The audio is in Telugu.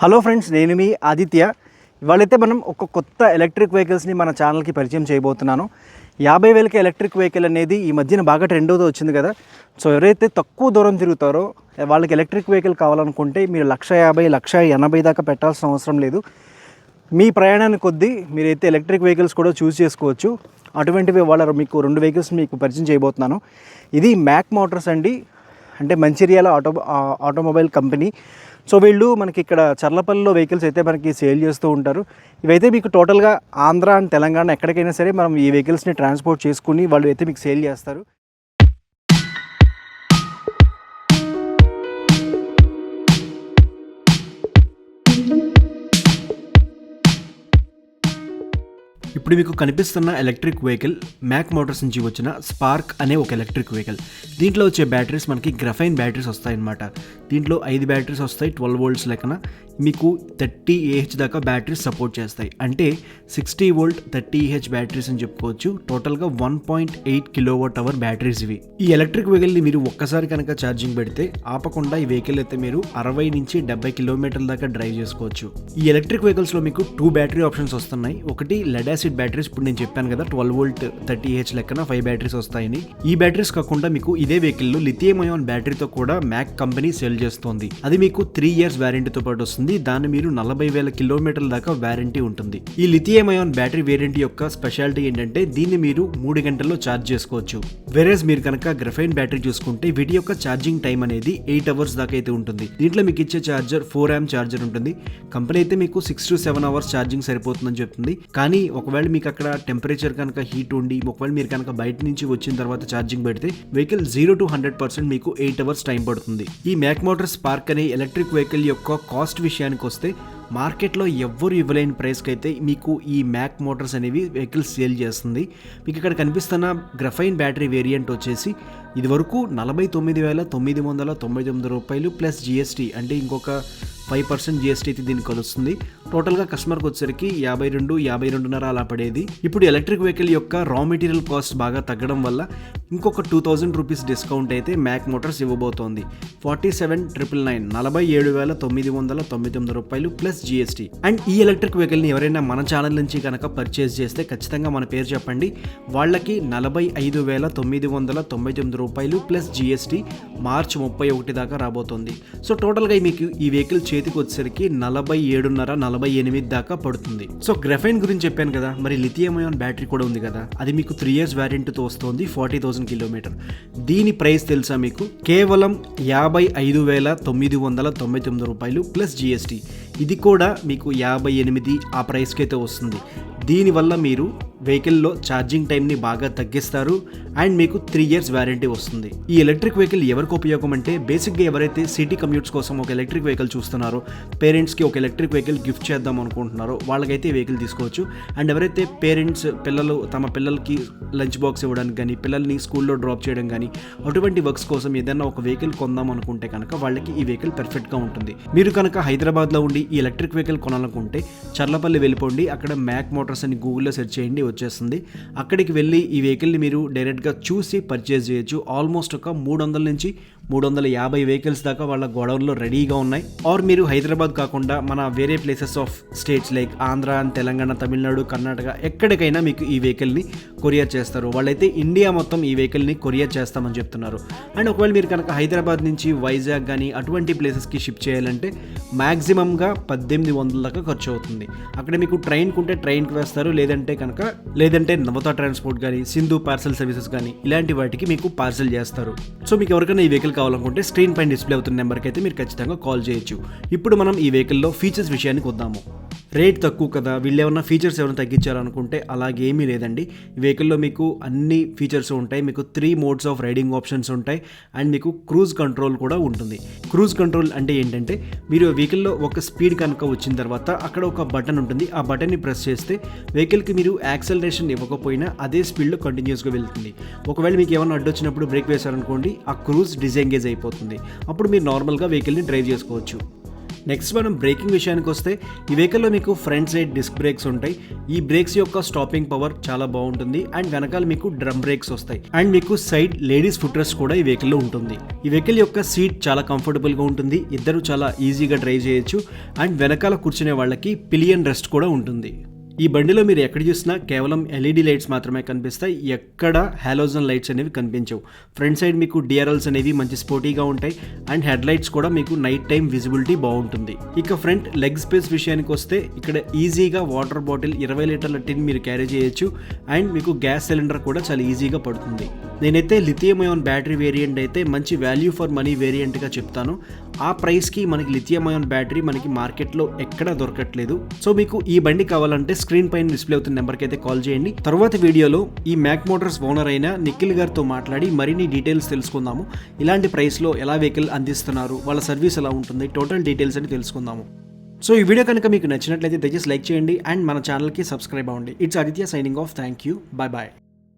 హలో ఫ్రెండ్స్ నేను మీ ఆదిత్య. ఇవాళైతే మనం ఒక కొత్త ఎలక్ట్రిక్ వెహికల్స్ని మన ఛానల్కి పరిచయం చేయబోతున్నాను. యాభై వేలకి ఎలక్ట్రిక్ వెహికల్ అనేది ఈ మధ్యన బాగా ట్రెండ్ అవుతూ వచ్చింది కదా. సో ఎవరైతే తక్కువ దూరం తిరుగుతారో వాళ్ళకి ఎలక్ట్రిక్ వెహికల్ కావాలనుకుంటే మీరు లక్ష యాభై లక్ష ఎనభై దాకా పెట్టాల్సిన అవసరం లేదు. మీ ప్రయాణాన్ని కొద్దీ మీరైతే ఎలక్ట్రిక్ వెహికల్స్ కూడా చూస్ చేసుకోవచ్చు. అటువంటివి వాళ్ళ మీకు రెండు వెహికల్స్ మీకు పరిచయం చేయబోతున్నాను. ఇది మ్యాక్ మోటార్స్ అండి. అంటే Mancherial auto automobile company. So వీళ్ళు మనకి ఇక్కడ చర్లపల్లిలో వెహికల్స్ అయితే మనకి సేల్ చేస్తూ ఉంటారు. ఇవైతే మీకు టోటల్గా ఆంధ్ర అండ్ తెలంగాణ ఎక్కడికైనా సరే మనం ఈ వెహికల్స్ని ట్రాన్స్పోర్ట్ చేసుకుని వాళ్ళు అయితే మీకు సేల్ చేస్తారు. ఇప్పుడు మీకు కనిపిస్తున్న ఎలక్ట్రిక్ వెహికల్ మ్యాక్ మోటార్స్ నుంచి వచ్చిన స్పార్క్ అనే ఒక ఎలక్ట్రిక్ వెహికల్ దీంట్లో వచ్చే బ్యాటరీస్ మనకి గ్రఫైన్ బ్యాటరీస్ వస్తాయన్నమాట. దీంట్లో ఐదు బ్యాటరీస్ వస్తాయి ట్వెల్వ్ వోల్ట్స్ లెక్కన. మీకు థర్టీ ఏహెచ్ దాకా బ్యాటరీస్ సపోర్ట్ చేస్తాయి. అంటే sixty volt thirty AH batteries అని చెప్పుకోవచ్చు. టోటల్గా one point eight kilo watt hour batteries ఇవి. ఈ ఎలక్ట్రిక్ వెహికల్ని మీరు ఒక్కసారి కనుక ఛార్జింగ్ పెడితే ఆపకుండా ఈ వెహికల్ అయితే మీరు అరవై నుంచి డెబ్బై కిలోమీటర్ల దాకా డ్రైవ్ చేసుకోవచ్చు. ఈ ఎలక్ట్రిక్ వెహికల్స్లో మీకు టూ బ్యాటరీ ఆప్షన్స్ వస్తున్నాయి. ఒకటి లెడాస్ యాసిడ్ బ్యాటరీస్ ఇప్పుడు నేను చెప్పాను కదా ట్వెల్వ్ వోల్ట్ థర్టీ హెచ్ లెక్కన ఫైవ్ బ్యాటరీస్ వస్తాయని. ఈ బ్యాటరీస్ కాకుండా మీకు ఇదే వెహికల్లో లిథియం అయాన్ బ్యాటరీతో కూడా మ్యాక్ కంపెనీ సేల్ చేస్తోంది. అది మీకు త్రీ ఇయర్స్ వ్యారంటీతో పాటు వస్తుంది. దాని మీరు నలభై వేల కిలోమీటర్ల దాకా వ్యారంటీ ఉంటుంది. ఈ లిథియం అయాన్ బ్యాటరీ వేరియంట్ యొక్క స్పెషాలిటీ ఏంటంటే దీన్ని మీరు మూడు గంటల్లో ఛార్జ్ చేసుకోవచ్చు. వెరేజ్ మీరు కనుక గ్రఫైన్ బ్యాటరీ చూసుకుంటే వీటి యొక్క ఛార్జింగ్ టైం అనేది ఎయిట్ అవర్స్ దాకా అయితే ఉంటుంది. దీంట్లో మీకు ఇచ్చే ఛార్జర్ ఫోర్ యామ్ ఛార్జర్ ఉంటుంది. కంపెనీ అయితే మీకు six to seven hours charging సరిపోతుందని చెప్తుంది. కానీ ఒక ఒకవేళ మీకు అక్కడ టెంపరేచర్ కనుక హీట్ ఉండి ఒకవేళ మీరు కనుక బయట నుంచి వచ్చిన తర్వాత ఛార్జింగ్ పెడితే vehicle zero to hundred percent మీకు ఎయిట్ అవర్స్ టైం పడుతుంది. ఈ మ్యాక్ మోటార్ స్పార్క్ అనే ఎలక్ట్రిక్ వెహికల్ యొక్క కాస్ట్ విషయానికి వస్తే మార్కెట్లో ఎవ్వరు ఇవ్వలేని ప్రైస్కి అయితే మీకు ఈ మ్యాక్ మోటార్స్ అనేవి వెహికల్స్ సేల్ చేస్తుంది. మీకు ఇక్కడ కనిపిస్తున్న గ్రఫైన్ బ్యాటరీ వేరియంట్ వచ్చేసి ఇదివరకు నలభై తొమ్మిది వేల తొమ్మిది వందల తొంభై తొమ్మిది రూపాయలు ప్లస్ జిఎస్టీ అంటే ఇంకొక ఫైవ్ పర్సెంట్ జిఎస్టీ అయితే దీనికి కలుస్తుంది. టోటల్గా కస్టమర్కి వచ్చేసరికి యాభై రెండు యాభై రెండున్నర అలా పడేది. ఇప్పుడు ఎలక్ట్రిక్ వెహికల్ యొక్క రా మెటీరియల్ కాస్ట్ బాగా తగ్గడం వల్ల ఇంకొక టూ థౌజండ్ రూపీస్ డిస్కౌంట్ అయితే మ్యాక్ మోటార్స్ ఇవ్వబోతోంది. ఫార్టీ సెవెన్ ట్రిపుల్ నైన్ నలభై ఏడు వేల తొమ్మిది వందల తొమ్మిది తొమ్మిది రూపాయలు ప్లస్ జిఎస్టీ అండ్ ఈ ఎలక్ట్రిక్ వెహికల్ని ఎవరైనా మన ఛానల్ నుంచి కనుక పర్చేస్ చేస్తే ఖచ్చితంగా మన పేరు చెప్పండి. వాళ్ళకి నలభై ఐదు వేల తొమ్మిది వందల తొంభై తొమ్మిది రూపాయలు ప్లస్ జిఎస్టీ మార్చి ముప్పై ఒకటి దాకా రాబోతోంది. సో టోటల్గా మీకు ఈ వెహికల్ చేతికి వచ్చేసరికి నలభై ఏడున్నర నలభై ఎనిమిది దాకా పడుతుంది. సో గ్రఫైన్ గురించి చెప్పాను కదా మరి లిథియం అయాన్ బ్యాటరీ కూడా ఉంది కదా అది మీకు త్రీ ఇయర్స్ వ్యారెంటీతో వస్తుంది ఫార్టీ థౌసండ్ కిలోమీటర్. దీని ప్రైస్ తెలుసా మీకు? కేవలం యాభై ఐదు వేల తొమ్మిది వందల తొంభై తొమ్మిది రూపాయలు ప్లస్ జిఎస్టీ ఇది కూడా మీకు యాభై ఎనిమిది ఆ ప్రైస్కి అయితే వస్తుంది. దీనివల్ల మీరు వెహికల్లో ఛార్జింగ్ టైంని బాగా తగ్గిస్తారు అండ్ మీకు త్రీ ఇయర్స్ వ్యారంటీ వస్తుంది. ఈ ఎలక్ట్రిక్ వెహికల్ ఎవరికి ఉపయోగం అంటే బేసిక్గా ఎవరైతే సిటీ కమ్యూట్స్ కోసం ఒక ఎలక్ట్రిక్ వెహికల్ చూస్తున్నారో పేరెంట్స్కి ఒక ఎలక్ట్రిక్ వెహికల్ గిఫ్ట్ చేద్దాం అనుకుంటున్నారో వాళ్ళకైతే ఈ వెహికల్ తీసుకోవచ్చు. అండ్ ఎవరైతే పేరెంట్స్ పిల్లలు తమ పిల్లలకి లంచ్ బాక్స్ ఇవ్వడానికి కానీ పిల్లల్ని స్కూల్లో డ్రాప్ చేయడం కానీ అటువంటి వర్క్స్ కోసం ఏదైనా ఒక వెహికల్ కొందాం అనుకుంటే కనుక వాళ్ళకి ఈ వెహికల్ పెర్ఫెక్ట్గా ఉంటుంది. మీరు కనుక హైదరాబాద్లో ఉండి ఈ ఎలక్ట్రిక్ వెహికల్ కొనాలనుకుంటే చర్లపల్లి వెళ్ళిపోండి. అక్కడ మ్యాక్ మోటార్స్ అని గూగుల్లో సెర్చ్ చేయండి వచ్చేస్తుంది. అక్కడికి వెళ్ళి ఈ వెహికల్ని మీరు డైరెక్ట్గా చూసి పర్చేజ్ చేయొచ్చు. ఆల్మోస్ట్ ఒక మూడు వందల నుంచి మూడు వందల యాభై వెహికల్స్ దాకా వాళ్ళ గోడౌన్లో రెడీగా ఉన్నాయి. ఆర్ మీరు హైదరాబాద్ కాకుండా మన వేరే places of states like Andhra and Telangana Tamil Nadu Karnataka ఎక్కడికైనా మీకు ఈ వెహికల్ని కొరియర్ చేస్తారు. వాళ్ళైతే ఇండియా మొత్తం ఈ వెహికల్ని కొరియర్ చేస్తామని చెప్తున్నారు. అండ్ ఒకవేళ మీరు కనుక హైదరాబాద్ నుంచి వైజాగ్ కానీ అటువంటి ప్లేసెస్కి షిప్ చేయాలంటే మ్యాక్సిమంగా పద్దెనిమిది వందల దాకా ఖర్చు అవుతుంది అక్కడ మీకు ట్రైన్కి ఉంటే ట్రైన్కి వేస్తారు. లేదంటే కనుక లేదంటే నవత ట్రాన్స్పోర్ట్ కానీ సింధు పార్సల్ సర్వీసెస్ కానీ ఇలాంటి వాటికి మీకు పార్సల్ చేస్తారు. సో మీకు ఎవరికైనా ఈ వెహికల్ కావాలనుకుంటే స్క్రీన్ పైన డిస్ప్లే అవుతున్న నెంబర్కి అయితే మీరు ఖచ్చితంగా కాల్ చేయొచ్చు. ఇప్పుడు మనం ఈ వెహికల్లో ఫీచర్స్ విషయానికి వద్దాము. రేట్ తక్కువ కదా వీళ్ళు ఏమైనా ఫీచర్స్ ఏమైనా తగ్గించారనుకుంటే అలాగేమీ లేదండి వెహికల్లో మీకు అన్ని ఫీచర్స్ ఉంటాయి మీకు three modes of riding options ఉంటాయి అండ్ మీకు క్రూజ్ కంట్రోల్ కూడా ఉంటుంది. క్రూజ్ కంట్రోల్ అంటే ఏంటంటే మీరు వెహికల్లో ఒక స్పీడ్ కనుక వచ్చిన తర్వాత అక్కడ ఒక బటన్ ఉంటుంది. ఆ బటన్ని ప్రెస్ చేస్తే వెహికల్కి మీరు యాక్సలరేషన్ ఇవ్వకపోయినా అదే స్పీడ్లో కంటిన్యూస్గా వెళ్తుంది. ఒకవేళ మీకు ఏమైనా అడ్డొచ్చినప్పుడు బ్రేక్ వేశారనుకోండి ఆ క్రూజ్ డిజెంగేజ్ అయిపోతుంది. అప్పుడు మీరు నార్మల్గా వెహికల్ని డ్రైవ్ చేసుకోవచ్చు. నెక్స్ట్ మనం బ్రేకింగ్ విషయానికి వస్తే ఈ వెహికల్లో మీకు ఫ్రంట్ సైడ్ డిస్క్ బ్రేక్స్ ఉంటాయి. ఈ బ్రేక్స్ యొక్క స్టాపింగ్ పవర్ చాలా బాగుంటుంది అండ్ వెనకాల మీకు డ్రమ్ బ్రేక్స్ వస్తాయి. అండ్ మీకు సైడ్ లేడీస్ ఫుట్ రెస్ట్ కూడా ఈ వెహికల్లో ఉంటుంది. ఈ వెహికల్ యొక్క సీట్ చాలా కంఫర్టబుల్గా ఉంటుంది. ఇద్దరు చాలా ఈజీగా డ్రైవ్ చేయొచ్చు. అండ్ వెనకాల కూర్చునే వాళ్ళకి పిలియన్ రెస్ట్ కూడా ఉంటుంది. ఈ బండిలో మీరు ఎక్కడ చూసినా కేవలం ఎల్ఈడి లైట్స్ మాత్రమే కనిపిస్తాయి. ఎక్కడ హాలోజన్ లైట్స్ అనేవి కనిపించవు. ఫ్రంట్ సైడ్ మీకు డిఆర్ఎల్స్ అనేవి మంచి స్పోర్టీగా ఉంటాయి. అండ్ హెడ్ లైట్స్ కూడా మీకు నైట్ టైం విజిబిలిటీ బాగుంటుంది. ఇక ఫ్రంట్ లెగ్ స్పేస్ విషయానికి వస్తే ఇక్కడ ఈజీగా వాటర్ బాటిల్ ఇరవై లీటర్ల టిన్ మీరు క్యారీ చేయొచ్చు. అండ్ మీకు గ్యాస్ సిలిండర్ కూడా చాలా ఈజీగా పడుతుంది. నేనైతే లిథియం అయోన్ బ్యాటరీ వేరియంట్ అయితే మంచి వాల్యూ ఫర్ మనీ వేరియంట్గా చెప్తాను. ఆ ప్రైస్కి మనకి లిథియం అయోన్ బ్యాటరీ మనకి మార్కెట్లో ఎక్కడా దొరకట్లేదు. సో మీకు ఈ బండి కావాలంటే స్క్రీన్ పైన డిస్ప్లే అవుతున్న నెంబర్కి అయితే కాల్ చేయండి. తర్వాత వీడియోలో ఈ మ్యాక్ మోటార్స్ ఓనర్ అయిన నిఖిల్ గారితో మాట్లాడి మరిన్ని డీటెయిల్స్ తెలుసుకుందాము. ఇలాంటి ప్రైస్లో ఎలా వెహికల్ అందిస్తున్నారు వాళ్ళ సర్వీస్ ఎలా ఉంటుంది టోటల్ డీటెయిల్స్ అని తెలుసుకుందాము. సో ఈ వీడియో కనుక మీకు నచ్చినట్లయితే దయచేసి లైక్ చేయండి. అండ్ మన ఛానల్కి సబ్స్క్రైబ్ అవ్వండి. It's Aditya signing off thank you bye bye